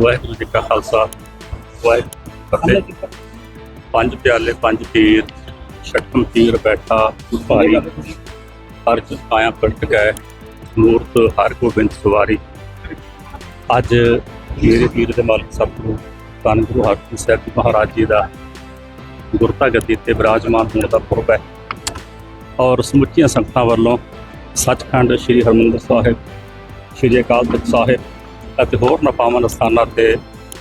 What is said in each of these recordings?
ਵਾਹਿਗੁਰੂ ਜੀ ਕਾ ਖਾਲਸਾ, ਵਾਹਿਗੁਰੂ ਜੀ ਕੀ ਫਤਿਹ। ਪੰਜ ਪਿਆਲੇ, ਪੰਜ ਪੀਰ ਛਟਮ ਤੀਰ ਬੈਠਾ ਭਾਰੀ ਹਰ ਚ ਆਇਆ ਪਲਟ ਗਏ ਮੂਰਤ ਹਰ ਗੋਬਿੰਦ ਸਵਾਰੀ। ਅੱਜ ਮੇਰੇ ਪੀਰ ਦੇ ਮਾਲਕ ਸਤਿਗੁਰੂ ਧੰਨ ਗੁਰੂ ਹਰਗੋਬਿੰਦ ਸਾਹਿਬ ਜੀ ਮਹਾਰਾਜ ਜੀ ਦਾ ਗੁਰਤਾ ਗੱਦੀ ਤੇ ਵਿਰਾਜਮਾਨ ਹੋਣ ਦਾ ਪੁਰਬ ਹੈ। ਔਰ ਸਮੁੱਚੀਆਂ ਸੰਗਤਾਂ ਵੱਲੋਂ ਸੱਚਖੰਡ ਸ੍ਰੀ ਹਰਮੰਦਰ ਸਾਹਿਬ, ਸ੍ਰੀ ਅਕਾਲ ਤਖਤ ਸਾਹਿਬ ਅਤੇ ਹੋਰ ਨਪਾਵਨ ਸਥਾਨਾਂ ਤੇ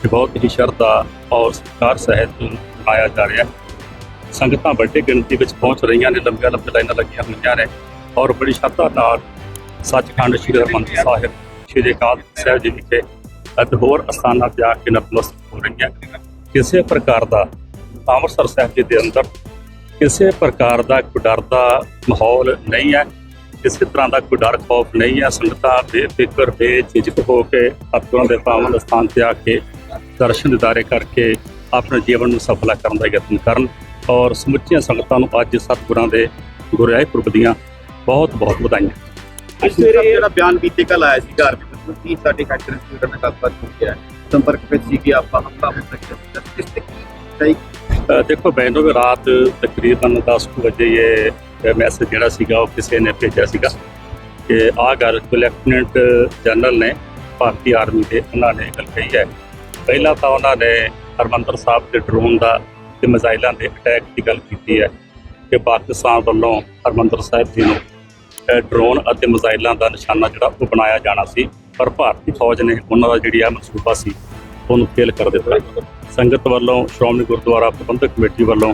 ਬਹੁਤ ਹੀ ਸ਼ਰਧਾ ਔਰ ਸਤਿਕਾਰ ਸਹਿਤ ਮਨਾਇਆ ਜਾ ਰਿਹਾ ਹੈ। ਸੰਗਤਾਂ ਵੱਡੀ ਗਿਣਤੀ ਵਿੱਚ ਪਹੁੰਚ ਰਹੀਆਂ ਨੇ, ਲੰਬੀਆਂ ਲੰਬੀਆਂ ਲਾਈਨਾਂ ਲੱਗੀਆਂ ਹੋਈਆਂ ਨੇ ਔਰ ਬੜੀ ਸ਼ਰਧਾ ਨਾਲ ਸੱਚਖੰਡ ਸ੍ਰੀ ਹਰਿਮੰਦਰ ਸਾਹਿਬ, ਸ੍ਰੀ ਅਕਾਲ ਤਖ਼ਤ ਸਾਹਿਬ ਜੀ ਵਿਖੇ ਅਤੇ ਹੋਰ ਅਸਥਾਨਾਂ ਤੇ ਆ ਕੇ ਨਤਮਸਤਕ ਹੋ ਰਹੀਆਂ ਕਿਸੇ ਪ੍ਰਕਾਰ ਦਾ ਅੰਮ੍ਰਿਤਸਰ ਸਾਹਿਬ ਜੀ ਦੇ ਅੰਦਰ ਕਿਸੇ ਪ੍ਰਕਾਰ ਦਾ ਕੋਈ ਡਰ ਦਾ ਮਾਹੌਲ ਨਹੀਂ ਹੈ। ਕਿਸੇ ਤਰ੍ਹਾਂ ਦਾ ਕੋਈ ਡਰ ਖੌਫ ਨਹੀਂ ਹੈ ਸੰਗਤਾਂ ਬੇਫਿਕਰ ਬੇਝਿਜਕ ਹੋ ਕੇ ਸਤਿਗੁਰਾਂ ਦੇ ਪਾਵਨ ਸਥਾਨ ਤੇ ਆ ਕੇ ਦਰਸ਼ਨ ਦਿਦਾਰੇ ਕਰਕੇ ਆਪਣੇ ਜੀਵਨ ਨੂੰ ਸਫਲਾ ਕਰਨ ਦਾ ਯਤਨ ਕਰਨ ਔਰ ਸਮੁੱਚੀਆਂ ਸੰਗਤਾਂ ਨੂੰ ਅੱਜ ਸਤਿਗੁਰਾਂ ਦੇ ਗੁਰਿਆਏ ਪੁਰਬ ਦੀਆਂ ਬਹੁਤ ਬਹੁਤ ਵਧਾਈਆਂ। ਅੱਜ ਸਵੇਰੇ ਜਿਹੜਾ ਬਿਆਨ ਬੀਤੇ ਕੱਲ ਆਇਆ ਸੀ ਘਰ ਵਿੱਚ ਕੀ ਸਾਡੇ ਫੈਕਟਰੀ ਨਾਲ ਗੱਲਬਾਤ ਹੋ ਗਿਆ ਸੰਪਰਕ ਵਿੱਚ ਸੀ ਕਿ ਆਪਾਂ ਹਮਲਾ ਹੋ ਸਕਦਾ ਹੈ। ਇਸ ਦੇਖੋ ਬੈਨੋ ਰਾਤ ਤਕਰੀਬਨ 10 ਕੁ ਵਜੇ ਇਹ ਮੈਸੇਜ ਜਿਹੜਾ ਸੀਗਾ ਉਹ ਕਿਸੇ ਨੇ ਭੇਜਿਆ ਸੀਗਾ ਕਿ ਆਹ ਗੱਲ ਲੈਫਟੀਨੈਂਟ ਜਨਰਲ ਨੇ ਭਾਰਤੀ ਆਰਮੀ ਦੇ ਉਹਨਾਂ ਨੇ ਗੱਲ ਕਹੀ ਹੈ। ਪਹਿਲਾਂ ਤਾਂ ਉਹਨਾਂ ਨੇ ਹਰਮੰਦਰ ਸਾਹਿਬ ਦੇ ਡਰੋਨ ਦਾ ਤੇ ਮਿਜ਼ਾਈਲਾਂ ਦੇ ਅਟੈਕ ਦੀ ਗੱਲ ਕੀਤੀ ਹੈ ਕਿ ਪਾਕਿਸਤਾਨ ਵੱਲੋਂ ਹਰਮੰਦਰ ਸਾਹਿਬ ਜੀ ਨੂੰ ਡਰੋਨ ਅਤੇ ਮਿਜ਼ਾਈਲਾਂ ਦਾ ਨਿਸ਼ਾਨਾ ਜਿਹੜਾ ਉਹ ਬਣਾਇਆ ਜਾਣਾ ਸੀ, ਪਰ ਭਾਰਤੀ ਫੌਜ ਨੇ ਉਹਨਾਂ ਦਾ ਜਿਹੜੀ ਆ ਮਨਸੂਬਾ ਸੀ, ਉਹਨੂੰ ਫੇਲ ਕਰ ਦਿੱਤਾ। ਸੰਗਤ ਵੱਲੋਂ ਸ਼੍ਰੋਮਣੀ ਗੁਰਦੁਆਰਾ ਪ੍ਰਬੰਧਕ ਕਮੇਟੀ ਵੱਲੋਂ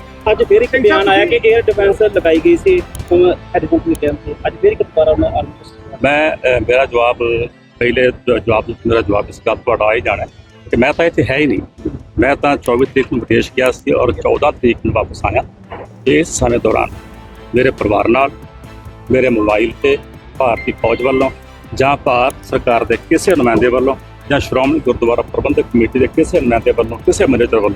ਅੱਜ ਫਿਰ ਇੱਕ ਬਿਆਨ ਆਇਆ ਕਿ 에ਅਰ ਡਿਫੈਂਸ ਲਗਾਈ ਗਈ ਸੀ ਹੈਲੀਕਾਪਟਰ ਦੇ ਕੈਂਪ ਤੇ ਅੱਜ ਫਿਰ ਇੱਕ ਦੁਬਾਰਾ ਉਹਨਾਂ ਆਰਮੀ ਮੈਂ ਮੇਰਾ ਜਵਾਬ, ਪਹਿਲੇ ਜਵਾਬ ਮੇਰਾ ਜਵਾਬ ਇਸ ਗੱਲ ਤੁਹਾਡਾ ਆ ਹੀ ਜਾਣਾ ਕਿ ਮੈਂ ਤਾਂ ਇੱਥੇ ਹੈ ਹੀ ਨਹੀਂ। ਮੈਂ ਤਾਂ 24 ਤਰੀਕ ਨੂੰ ਵਿਦੇਸ਼ ਗਿਆ ਸੀ ਔਰ 14 ਤਰੀਕ ਨੂੰ ਵਾਪਸ ਆਇਆ ਇਸ ਸਮੇਂ ਦੌਰਾਨ। ਮੇਰੇ ਪਰਿਵਾਰ ਨਾਲ, ਮੇਰੇ ਮੋਬਾਈਲ ਤੇ ਭਾਰਤੀ ਫੌਜ ਵੱਲੋਂ ਜਾਂ ਭਾਰਤ ਸਰਕਾਰ ਦੇ ਕਿਸੇ ਨੁਮਾਇੰਦੇ ਵੱਲੋਂ ਜਾਂ ਸ਼੍ਰੋਮਣੀ ਗੁਰਦੁਆਰਾ ਪ੍ਰਬੰਧਕ ਕਮੇਟੀ ਦੇ ਕਿਸੇ ਨੁਮਾਇੰਦੇ ਵੱਲੋਂ, ਕਿਸੇ ਮੈਨੇਜਰ ਵੱਲੋਂ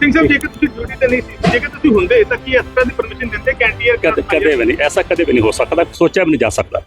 ਸਿੰਘ ਸਾਹਿਬ, ਜੇਕਰ ਤੁਸੀਂ ਡਿਊਟੀ ਤੇ ਨਹੀਂ ਸੀ, ਜੇਕਰ ਤੁਸੀਂ ਹੁੰਦੇ, ਤਾਂ ਕੀ ਇਸ ਤਰ੍ਹਾਂ ਦੀ ਪਰਮਿਸ਼ਨ ਦਿੰਦੇ ਕੈਂਟੀਅਰ ਕਦੇ ਵੀ ਨਹੀਂ। ਐਸਾ ਕਦੇ ਵੀ ਨਹੀਂ ਹੋ ਸਕਦਾ। ਸੋਚਿਆ ਵੀ ਨਹੀਂ ਜਾ ਸਕਦਾ।